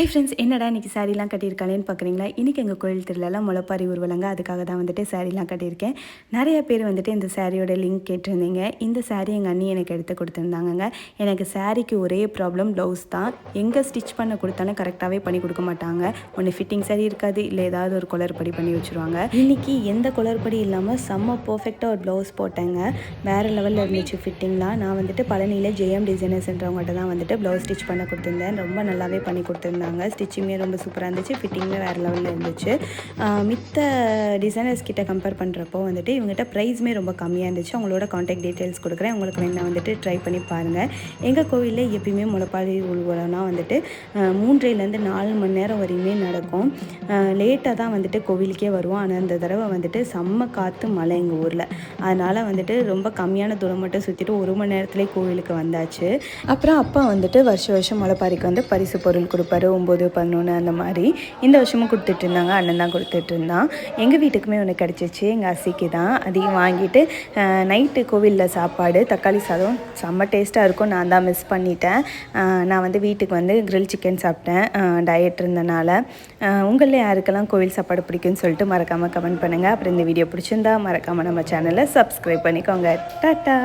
Hi friends என்னடா இன்றைக்கி சாரீலாம் கட்டியிருக்காளேன்னு பார்க்குறீங்களா? இன்றைக்கி எங்கள் கோயில் திருவிழாலாம் முளைப்பாரி ஊர்வலங்க. அதுக்காக தான் வந்துட்டு சாரீலாம் கட்டியிருக்கேன். நிறைய பேர் வந்துட்டு இந்த சாரியோட லிங்க் கேட்டிருந்தீங்க. இந்த சாரீ எங்கள் அண்ணி எனக்கு எடுத்து கொடுத்துருந்தாங்கங்க. எனக்கு சாரீக்கு ஒரே ப்ராப்ளம் ப்ளவுஸ் தான். எங்கே ஸ்டிச் பண்ண கொடுத்தாலும் கரெக்டாகவே பண்ணி கொடுக்க மாட்டாங்க. ஒன்று ஃபிட்டிங் சரி இருக்காது இல்லை ஏதாவது ஒரு குளறுபடி பண்ணி வச்சுருவாங்க. இன்றைக்கி எந்த குளறுபடி இல்லாமல் செம்ம பர்ஃபெக்டாக ஒரு ப்ளவுஸ் போட்டேங்க. வேறு லெவலில் இருந்துச்சு ஃபிட்டிங்லாம் நான் வந்துட்டு பழனியில் ஜெயம் டிசைனர்ஸ்ன்றவங்கள்ட்ட தான் வந்துட்டு ப்ளவுஸ் ஸ்டிச் பண்ண கொடுத்துருந்தேன். ரொம்ப நல்லாவே பண்ணி கொடுத்துருந்தாங்க ஸ்டிச்சிங்குமே ரொம்ப சூப்பராக இருந்துச்சு. ஃபிட்டிங்குமே வேறு லெவலில் இருந்துச்சு. மித்த டிசைனர்ஸ் கிட்ட கம்பேர் பண்ணுறப்போ வந்துட்டு இவங்ககிட்ட ப்ரைஸுமே ரொம்ப கம்மியாக இருந்துச்சு. அவங்களோட காண்டாக்ட் டீட்டெயில்ஸ் கொடுக்குறேன். உங்களுக்கு வேணால் வந்துட்டு ட்ரை பண்ணி பாருங்கள் எங்கள் கோவிலில் எப்பயுமே முளைப்பாரி ஊர்வலம்னா வந்துட்டு மூன்றையிலேருந்து மூன்றைலேருந்து நாலு மணி நேரம் வரையுமே நடக்கும். லேட்டாக தான் வந்துட்டு கோவிலுக்கே வருவோம். ஆனால் அந்த தடவை வந்துட்டு செம்ம காற்று மழை எங்கள் ஊரில். அதனால் வந்துட்டு ரொம்ப கம்மியான தூரம் மட்டும் சுற்றிட்டு ஒரு மணி நேரத்துலேயே கோவிலுக்கு வந்தாச்சு. அப்புறம் அப்பா வந்துட்டு வருஷம் வருஷம் முளைப்பாரிக்கு வந்து பரிசு பொருள் கொடுப்பாரு. ஒம்பது பதினொன்று அந்த மாதிரி இந்த வருஷமும் கொடுத்துட்டு இருந்தாங்க அண்ணன் தான் கொடுத்துட்டு இருந்தான் எங்கள் வீட்டுக்குமே ஒன்று கிடச்சிச்சு. எங்கள் அசிக்கு தான். அதையும் வாங்கிட்டு நைட்டு கோவிலில் சாப்பாடு தக்காளி சாதம் செம்ம டேஸ்ட்டாக இருக்கும். நான் தான் மிஸ் பண்ணிட்டேன். நான் வந்து வீட்டுக்கு வந்து கிரில் சிக்கன் சாப்பிட்டேன். டயட் இருந்தனால. உங்களில் யாருக்கெல்லாம் கோவில் சாப்பாடு பிடிக்கும்னு சொல்லிட்டு மறக்காமல் கமெண்ட் பண்ணுங்கள் அப்புறம் இந்த வீடியோ பிடிச்சிருந்தா மறக்காமல் நம்ம சேனலை சப்ஸ்கிரைப் பண்ணிக்கோங்க. டாட்டா!